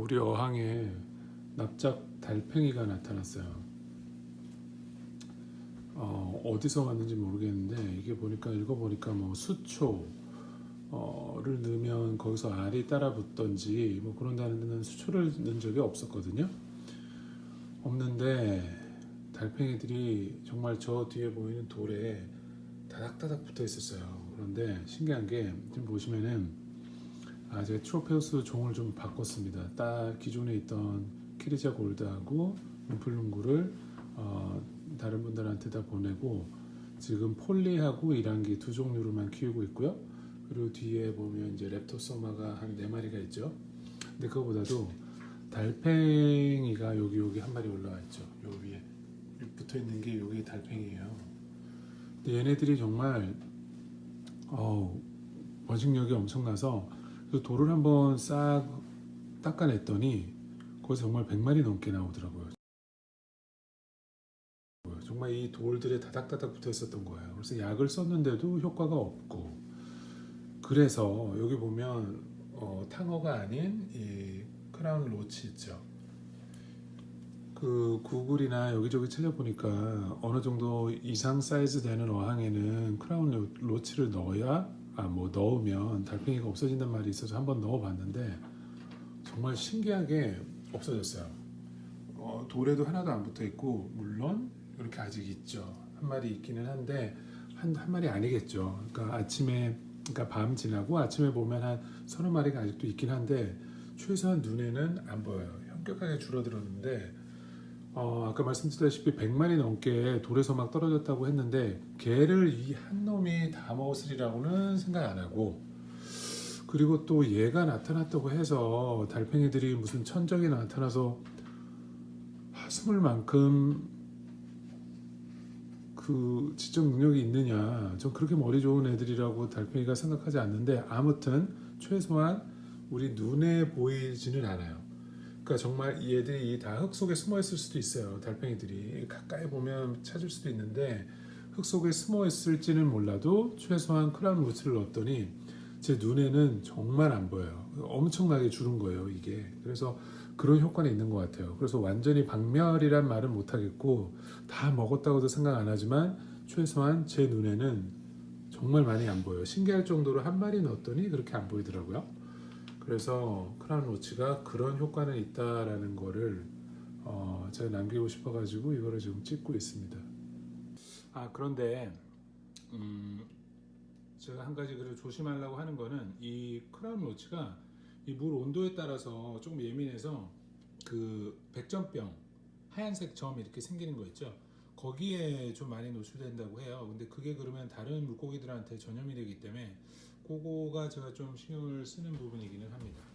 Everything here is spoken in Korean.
우리 어항에 납작 달팽이가 나타났어요. 어, 어디서 왔는지 모르겠는데 이게 보니까 읽어보니까 뭐 수초 어를 넣으면 거기서 알이 따라 붙던지 뭐 그런 데는 수초를 넣은 적이 없었거든요. 없는데 달팽이들이 정말 저 뒤에 보이는 돌에 다닥다닥 붙어 있었어요. 그런데 신기한 게 지금 보시면은 아 제가 트로페우스 종을 좀 바꿨습니다. 딱 기존에 있던 키리자 골드하고 룸플룽구를 어, 다른 분들한테 다 보내고 지금 폴리하고 이란기 두 종류로만 키우고 있고요. 그리고 뒤에 보면 이제 랩토소마가 한 네 마리가 있죠. 근데 그거보다도 달팽이가 여기 여기 한 마리 올라와 있죠. 요 위에 붙어 있는 게 여기 달팽이에요. 근데 얘네들이 정말 어, 번식력이 엄청나서 그 돌을 한번 싹 닦아냈더니 거기서 정말 100마리 넘게 나오더라고요. 정말 이 돌들에 다닥다닥 붙어 있었던 거예요. 그래서 약을 썼는데도 효과가 없고 그래서 여기 보면 어, 탕어가 아닌 이 크라운 로치 있죠. 그 구글이나 여기저기 찾아보니까 어느 정도 이상 사이즈 되는 어항에는 크라운 로- 로치를 넣어야 아 뭐 넣으면 달팽이가 없어진단 말이 있어서 한번 넣어봤는데 정말 신기하게 없어졌어요. 어, 돌에도 하나도 안 붙어 있고 물론 이렇게 아직 있죠. 한 마리 있기는 한데 한, 한 마리 아니겠죠. 그러니까 아침에 그러니까 밤 지나고 아침에 보면 한 서너 마리가 아직도 있긴 한데 최소한 눈에는 안 보여요. 현격하게 줄어들었는데 어, 아까 말씀드렸다시피 100마리 넘게 돌에서 막 떨어졌다고 했는데 개를 이 한 놈이 다 먹었으리라고는 생각 안 하고 그리고 또 얘가 나타났다고 해서 달팽이들이 무슨 천적이 나타나서 숨을 만큼 그 지적 능력이 있느냐. 전 그렇게 머리 좋은 애들이라고 달팽이가 생각하지 않는데 아무튼 최소한 우리 눈에 보이지는 않아요 그러니까 정말 이 애들이 다 흙 속에 숨어 있을 수도 있어요 달팽이들이 가까이 보면 찾을 수도 있는데 흙 속에 숨어 있을지는 몰라도 최소한 크라운 루츠를 넣었더니 제 눈에는 정말 안 보여요 엄청나게 줄은 거예요 이게 그래서 그런 효과는 있는 것 같아요. 그래서 완전히 박멸이란 말은 못 하겠고 다 먹었다고도 생각 안 하지만 최소한 제 눈에는 정말 많이 안 보여요. 신기할 정도로 한 마리 넣었더니 그렇게 안 보이더라고요. 그래서 크라운 로치가 그런 효과는 있다라는 거를 어, 제가 남기고 싶어가지고 이거를 지금 찍고 있습니다. 아 그런데 음, 제가 한 가지 그래 조심하려고 하는 거는 이 크라운 로치가 이 물 온도에 따라서 조금 예민해서 그 백전병 하얀색 점 이렇게 생기는 거 있죠. 거기에 좀 많이 노출된다고 해요. 근데 그게 그러면 다른 물고기들한테 전염이 되기 때문에 그거가 제가 좀 신경을 쓰는 부분이기는 합니다.